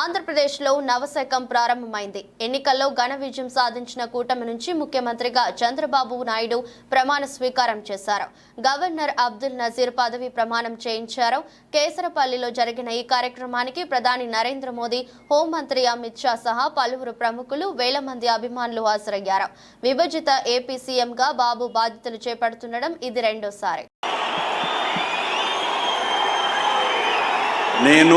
ఆంధ్రప్రదేశ్లో నవశకం ప్రారంభమైంది. ఎన్నికల్లో ఘన విజయం సాధించిన కూటమి నుంచి ముఖ్యమంత్రిగా చంద్రబాబు నాయుడు ప్రమాణ స్వీకారం చేశారు. గవర్నర్ అబ్దుల్ నజీర్ పదవి ప్రమాణం చేయించారు. కేసరపల్లిలో జరిగిన ఈ కార్యక్రమానికి ప్రధాని నరేంద్ర మోదీ హోంమంత్రి అమిత్ షా సహా పలువురు ప్రముఖులు వేల మంది అభిమానులు హాజరయ్యారు. విభజిత ఏపీ సీఎంగా బాబు బాధ్యతలు చేపడుతుండడం ఇది రెండోసారి. నేను